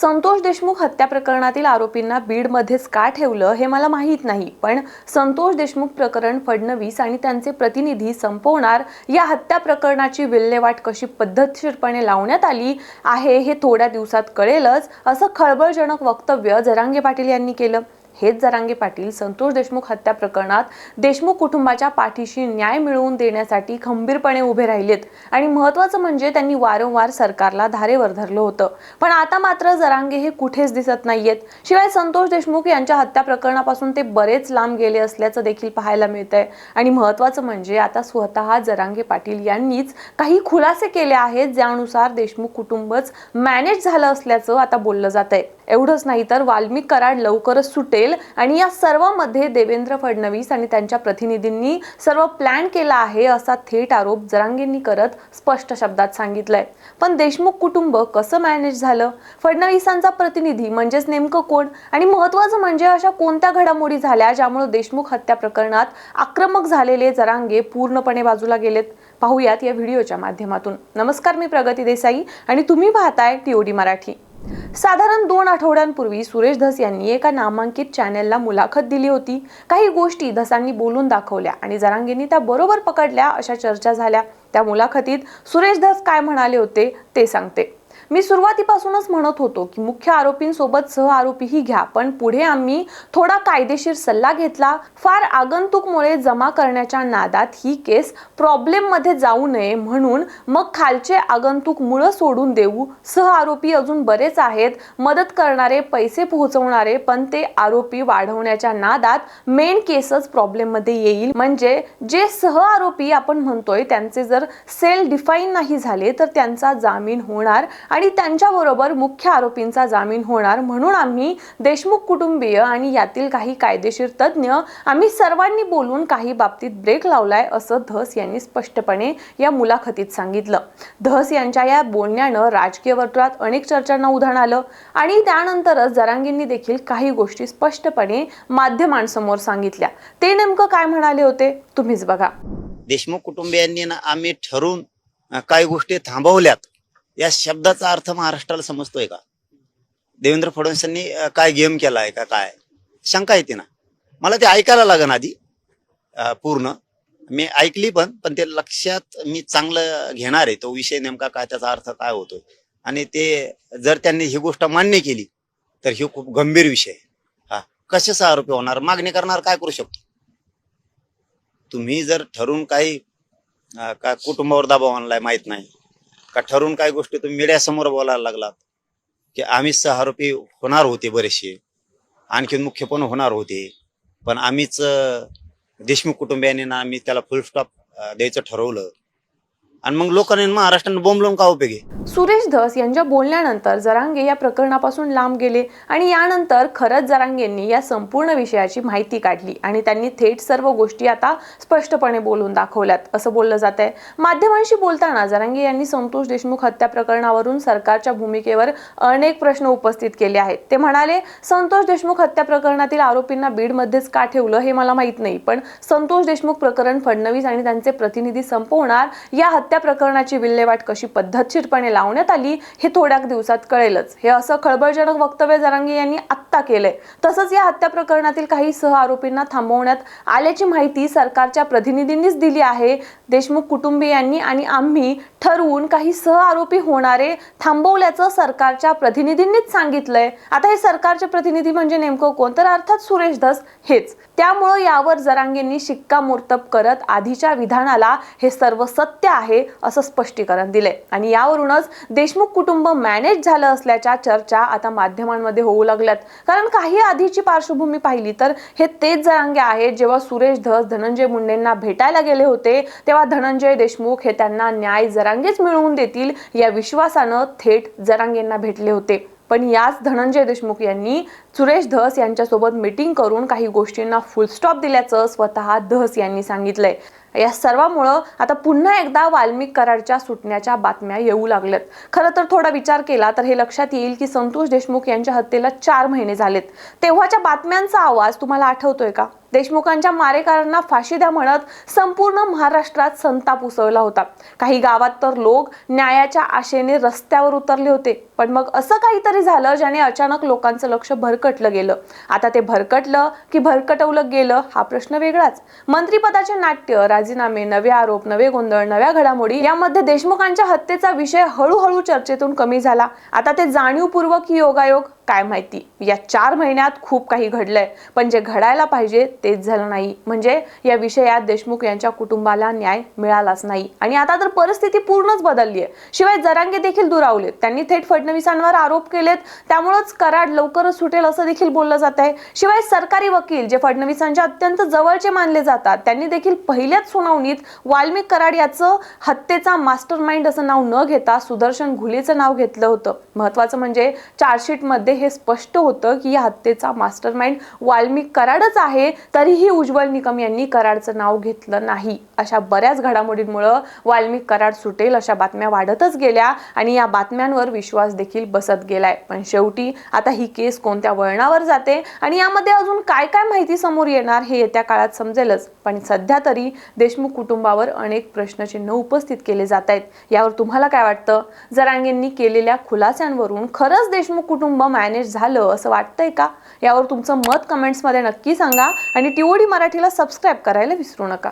संतोष देशमुख हत्या प्रकरणातील आरोपींना बीडमध्येच का ठेवलं हे मला माहीत नाही. पण संतोष देशमुख प्रकरण फडणवीस आणि त्यांचे प्रतिनिधी संपवणार या हत्या प्रकरणाची विल्हेवाट कशी पद्धतशीरपणे लावण्यात आली आहे हे थोड्या दिवसात कळेलच असं खळबळजनक वक्तव्य जरांगे पाटील यांनी केलं. हेच जरांगे पाटील संतोष देशमुख हत्या प्रकरणात देशमुख कुटुंबाच्या पाठीशी न्याय मिळवून देण्यासाठी खंबीरपणे उभे राहिलेत. आणि महत्त्वाचं म्हणजे त्यांनी वारंवार सरकारला धारेवर धरलं होतं. पण आता मात्र जरांगे हे कुठेच दिसत नाहीयेत. शिवाय संतोष देशमुख यांच्या हत्या प्रकरणापासून ते बरेच लांब गेले असल्याचं देखील पाहायला मिळतंय. आणि महत्त्वाचं म्हणजे आता स्वतः जरांगे पाटील यांनीच काही खुलासे केले आहेत ज्यानुसार देशमुख कुटुंबच मॅनेज झालं असल्याचं आता बोललं जात आहे एवढंच नाही तर वाल्मिक कराड लवकरच सुटेल. आणि या सर्वांमध्ये देवेंद्र फडणवीस आणि त्यांच्या प्रतिनिधींनी सर्व प्लॅन केला आहे असा थेट आरोप जरांगेंनी करत स्पष्ट शब्दात सांगितलंय. पण देशमुख कुटुंब कसं मॅनेज झालं? फडणवीसांचा प्रतिनिधी म्हणजेच नेमकं कोण? आणि महत्वाचं म्हणजे अशा कोणत्या घडामोडी झाल्या ज्यामुळे देशमुख हत्या प्रकरणात आक्रमक झालेले जरांगे पूर्णपणे बाजूला गेलेत? पाहूयात या व्हिडिओच्या माध्यमातून. नमस्कार मी प्रगती देसाई आणि तुम्ही पाहताय टीओडी मराठी. साधारण दोन आठवड्यांपूर्वी सुरेश धस यांनी एका नामांकित चॅनेलला मुलाखत दिली होती. काही गोष्टी धसांनी बोलून दाखवल्या आणि जरांगेंनी त्या बरोबर पकडल्या अशा चर्चा झाल्या. त्या मुलाखतीत सुरेश धस काय म्हणाले होते ते सांगते. मी सुरुवातीपासूनच म्हणत होतो की मुख्य आरोपींसोबत सह आरोपीही घ्या पण पुढे आम्ही थोडा कायदेशीर सल्ला घेतला. फार आगंतुकमुळे जमा करण्याच्या नादात ही केस प्रॉब्लेममध्ये जाऊ नये म्हणून मग खालचे आगंतुक मुळं सोडून देऊ. सह आरोपी अजून बरेच आहेत. मदत करणारे पैसे पोहोचवणारे पण ते आरोपी वाढवण्याच्या नादात मेन केसच प्रॉब्लेममध्ये येईल. म्हणजे जे सह आरोपी आपण म्हणतोय त्यांचे जर सेल डिफाईन नाही झाले तर त्यांचा जामीन होणार आणि त्यांच्याबरोबर मुख्य आरोपींचा जामीन होणार म्हणून आम्ही देशमुख कुटुंबीय आणि यातील काही कायदेशीर तज्ज्ञ आम्ही सर्वांनी बोलून काही बाबतीत ब्रेक लावलाय असं धस यांनी स्पष्टपणे या मुलाखतीत सांगितलं. धस यांच्या या बोलण्यानं राजकीय वर्तुळात अनेक चर्चांना उधाण आलं आणि त्यानंतरच जरांगींनी देखील काही गोष्टी स्पष्टपणे माध्यमांसमोर सांगितल्या. ते नेमकं काय म्हणाले होते? तुम्हीच बघा. देशमुख कुटुंबियांनी ना आम्ही ठरवून काही गोष्टी थांबवल्यात. या शब्दाचा अर्थ महाराष्ट्राला समजतोय का? देवेंद्र फडणवीसांनी काय गेम केला आहे का काय? शंका येते ना मला ते ऐकायला लागन आधी पूर्ण. मी ऐकली पण पण ते लक्षात मी चांगलं घेणार आहे. तो विषय नेमका काय त्याचा अर्थ काय होतोय? आणि ते जर त्यांनी ही गोष्ट मान्य केली तर ही खूप गंभीर विषय आहे. हा. कशाचा आरोपी होणार? मागणी करणार काय करू शकतो? तुम्ही जर ठरून काही का कुटुंबावर दबाव आणलाय माहीत नाही. का ठरून काही गोष्टी तुम्ही मीडियासमोर बोलायला लागलात? की आम्हीच सहारोपी होणार होते बरेचसे. आणखीन मुख्य पण होणार होते. पण आम्हीच देशमुख कुटुंबियांनी ना आम्ही त्याला फुल स्टॉप द्यायचं ठरवलं. आणि मग लोकांनी महाराष्ट्रानं बोंबलून का उपयोग सुरेश धस यांच्या बोलण्यानंतर जरांगे या प्रकरणापासून लांब गेले आणि यानंतर खरंच जरांगेंनी या संपूर्ण विषयाची माहिती काढली आणि त्यांनी थेट सर्व गोष्टी आता स्पष्टपणे बोलून दाखवल्यात असं बोललं जात आहे माध्यमांशी बोलताना जरांगे यांनी संतोष देशमुख हत्या प्रकरणावरून सरकारच्या भूमिकेवर अनेक प्रश्न उपस्थित केले आहेत. ते म्हणाले संतोष देशमुख हत्या प्रकरणातील आरोपींना बीडमध्येच का ठेवलं हे मला माहीत नाही पण संतोष देशमुख प्रकरण फडणवीस आणि त्यांचे प्रतिनिधी संपवणार या हत्या प्रकरणाची विल्हेवाट कशी पद्धतशीरपणे लावण्यात आली हे थोड्या दिवसात कळेलच. हे असं खळबळजनक वक्तव्य जरांगे यांनी आत्ता केलंय. तसंच या हत्या प्रकरणातील काही सह आरोपींना थांबवण्यात आल्याची माहिती सरकारच्या प्रतिनिधींनीच दिली आहे. देशमुख कुटुंबियांनी आणि आम्ही ठरवून काही सह आरोपी होणारे थांबवल्याचं सरकारच्या प्रतिनिधींनीच सांगितलंय. आता हे सरकारचे प्रतिनिधी म्हणजे नेमकं कोण? तर अर्थात सुरेश धस हेच. त्यामुळं यावर जरांगेंनी शिक्कामोर्तब करत आधीच्या विधानाला हे सर्व सत्य आहे. असं स्पष्टीकरण दिले आणि यावरूनच देशमुख कुटुंब मॅनेज झालं असल्याच्या चर्चा आता माध्यमांमध्ये होऊ लागल्यात. कारण काही आधीची पार्श्वभूमी पाहिली तर हे तेच जरांगे आहेत जेव्हा सुरेश धस धनंजय मुंडेंना भेटायला गेले होते तेव्हा धनंजय देशमुख हे त्यांना न्याय जरांगेच मिळवून देतील या विश्वासानं थेट जरांगेंना भेटले होते. पण याच धनंजय देशमुख यांनी सुरेश धस यांच्यासोबत मीटिंग करून काही गोष्टींना फुल स्टॉप दिल्याचं स्वतः धस यांनी सांगितलंय. या सर्वामुळं आता पुन्हा एकदा वाल्मिक कराडच्या सुटण्याच्या बातम्या येऊ लागल्यात. खरं तर थोडा विचार केला तर हे लक्षात येईल की संतोष देशमुख यांच्या हत्येला चार महिने झालेत. तेव्हाच्या बातम्यांचा आवाज तुम्हाला आठवतोय का? देशमुखांच्या मारेकरांना फाशी द्या म्हणत संपूर्ण महाराष्ट्रात संताप उसळला होता. काही गावात तर लोक न्यायाच्या आशेने रस्त्यावर उतरले होते. पण मग असं काहीतरी झालं ज्याने अचानक लोकांचं लक्ष भरकटलं गेलं. आता ते भरकटलं की भरकटवलं गेलं हा प्रश्न वेगळाच. मंत्रिपदाचे नाट्य राजीनामे नवे आरोप नवे गोंधळ नव्या घडामोडी यामध्ये देशमुखांच्या हत्येचा विषय हळूहळू चर्चेतून कमी झाला. आता ते जाणीवपूर्वक योगायोग काय माहिती? या चार महिन्यात खूप काही घडलंय. पण जे घडायला पाहिजे तेच झालं नाही. म्हणजे या विषयात देशमुख यांच्या कुटुंबाला न्याय मिळालाच नाही. आणि आता तर परिस्थिती पूर्णच बदलली आहे शिवाय जरांगे देखील दुरावलेत. त्यांनी थेट फडणवीसांवर आरोप केलेत. त्यामुळेच कराड लवकरच सुटेल असं देखील बोललं जात आहे शिवाय सरकारी वकील जे फडणवीसांच्या अत्यंत जवळचे मानले जातात त्यांनी देखील पहिल्याच सुनावणीत वाल्मिक कराड याचं हत्येचा मास्टर माइंड असं नाव न घेता सुदर्शन घुलेचं नाव घेतलं होतं. महत्वाचं म्हणजे चार्जशीटमध्ये हे स्पष्ट होतं की या हत्येचा मास्टर माइंड वाल्मिक कराडच आहे तरीही उज्ज्वल निकम यांनी कराडचं नाव घेतलं नाही. अशा बऱ्याच घडामोडींमुळं वाल्मिक कराड सुटेल अशा बातम्या वाढतच गेल्या आणि या बातम्यांवर विश्वास देखील बसत गेलाय. पण शेवटी आता ही केस कोणत्या वळणावर जाते आणि यामध्ये अजून काय काय माहिती समोर येणार हे येत्या काळात समजेलच. पण सध्या तरी देशमुख कुटुंबावर अनेक प्रश्नचिन्ह उपस्थित केले जात आहेत. यावर तुम्हाला काय वाटतं? जरांगेंनी केलेल्या खुलास्यांवरून खरंच देशमुख कुटुंब मॅनेज झालं असं वाटतंय का? यावर तुमचं मत कमेंट्समध्ये नक्की सांगा आणि टीओडी मराठीला सबस्क्राईब करायला विसरू नका.